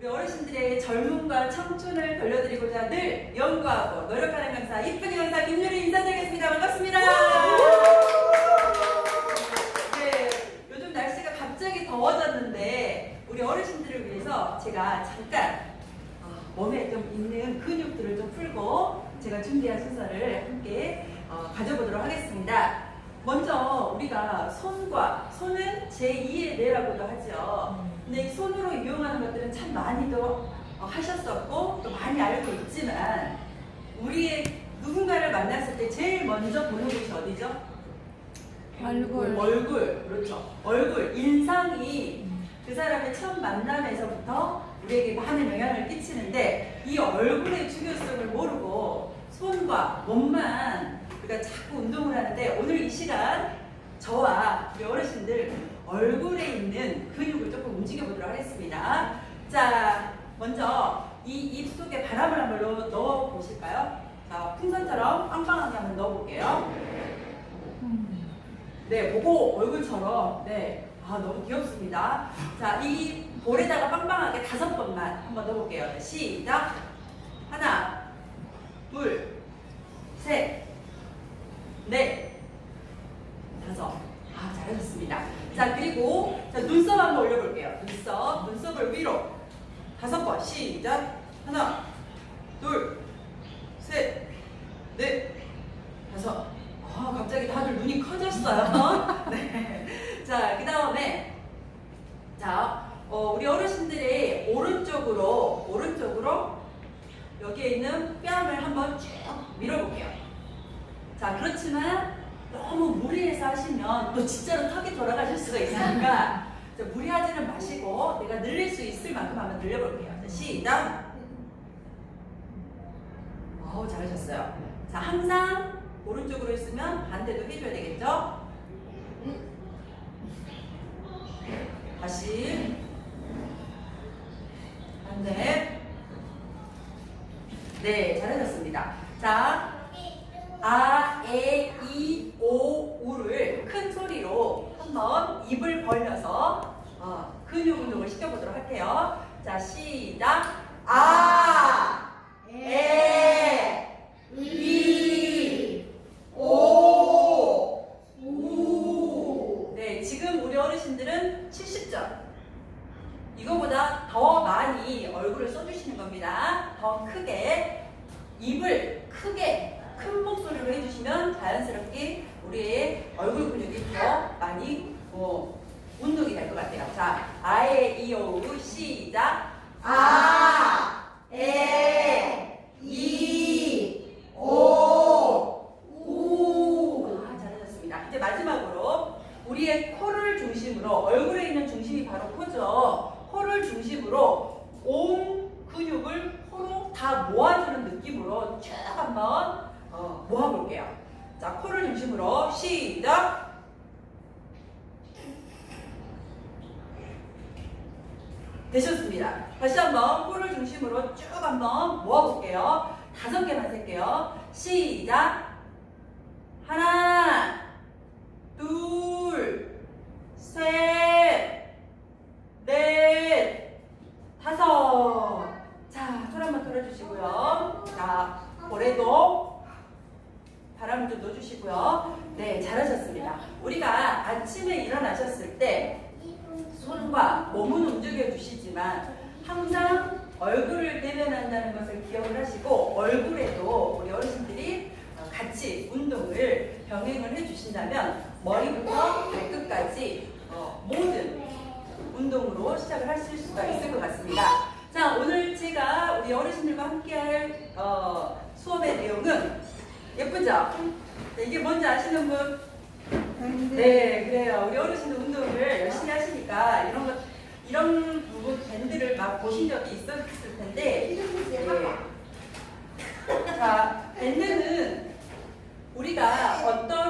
우리 어르신들의 젊음과 청춘을 돌려드리고자 늘 연구하고 노력하는 강사 이쁜이 강사 김유리 인사드리겠습니다. 반갑습니다. 네, 요즘 날씨가 갑자기 더워졌는데 우리 어르신들을 위해서 제가 잠깐 어, 몸에 좀 있는 근육들을 좀 풀고 제가 준비한 순서를 함께 어, 가져보도록 하겠습니다. 먼저 우리가 손과 손은 제2의 뇌라고도 하죠. 근데 이 손으로 이용하는 것들은 참 많이도 어, 하셨었고 또 많이 알고 있지만 우리의 누군가를 만났을 때 제일 먼저 보는 곳이 어디죠? 얼굴. 얼굴 그렇죠. 얼굴 인상이 그 사람의 첫 만남에서부터 우리에게 많은 영향을 끼치는데 이 얼굴의 중요성을 모르고 손과 몸만 우리가 자꾸 운동을 하는데 오늘 이 시간 저와 우리 어르신들 얼굴에 있는 근육을 조금 움직여 보도록 하겠습니다. 자, 먼저 이 입 속에 바람을 한번 넣어- 넣어 보실까요? 자, 풍선처럼 빵빵하게 한번 넣어 볼게요. 네, 보고 얼굴처럼. 네. 아, 너무 귀엽습니다. 자, 이 볼에다가 빵빵하게 다섯 번만 한번 넣어 볼게요. 네, 시작. 하나, 둘, 셋, 넷, 다섯. 아, 잘하셨습니다. 자, 그리고 자, 눈썹 한번 올려볼게요. 눈썹, 눈썹을 위로. 다섯 번. 시작. 하나, 둘, 셋, 넷, 다섯. 아, 갑자기 다들 눈이 커졌어요. 네. 자, 그 다음에, 자, 어, 우리 어르신들의 오른쪽으로, 오른쪽으로 여기에 있는 뺨을 한번 쭉 밀어볼게요. 자, 그렇지만 너무 무리해서 하시면 또 진짜로 턱이 돌아가실 수가 있으니까 자, 무리하지는 마시고 내가 늘릴 수 있을 만큼 한번 늘려볼게요. 자, 시작. 어우, 잘하셨어요. 자, 항상 오른쪽으로 있으면 반대도 해줘야 되겠죠? 다시. 반대. 네, 잘하셨습니다. 자, 아, 에, 이, 오, 우를 큰 소리로 입을 벌려서 어, 근육 운동을 시켜보도록 할게요. 자, 시작. 아, 에, 이, 오, 우. 네, 지금 우리 어르신들은 70점. 이거보다 더 많이 얼굴을 써주시는 겁니다. 더 크게 입을 크게 큰 목소리로 해주시면 자연스럽게 우리의 얼굴 근육이 더 많이 어, 운동이 될 것 같아요. 자, 아에 이오 우 시작. 아, 에, 이, 오, 우. 아, 잘하셨습니다. 이제 마지막으로 우리의 코를 중심으로 얼굴에 있는 중심이 바로 코죠. 코를 중심으로 온 근육을 코로 다 모아주는 느낌으로 쭉 한번 어, 모아볼게요. 자, 코를 중심으로 시작. 되셨습니다. 다시 한번 코를 중심으로 쭉 한번 모아볼게요. 다섯 개만 셀게요. 시작. 하나, 둘, 셋, 넷, 다섯. 자, 손 한번 돌아주시고요. 자, 볼에도 바람을 좀 넣어주시고요. 네, 잘하셨습니다. 우리가 아침에 일어나셨을 때 손과 주시지만 항상 얼굴을 대면한다는 것을 기억을 하시고 얼굴에도 우리 어르신들이 어, 같이 운동을 병행을 해주신다면 머리부터 발끝까지 어, 모든 운동으로 시작을 하실 수가 있을 것 같습니다. 자 오늘 제가 우리 어르신들과 함께할 어, 수업의 내용은 예쁘죠? 네, 이게 뭔지 아시는 분? 네, 그래요. 우리 어르신들 운동을 열심히 하시니까 이런 것, 이런 부분 밴드를 막 보신 적이 있었을 텐데, 네. 자, 밴드는 우리가 어떤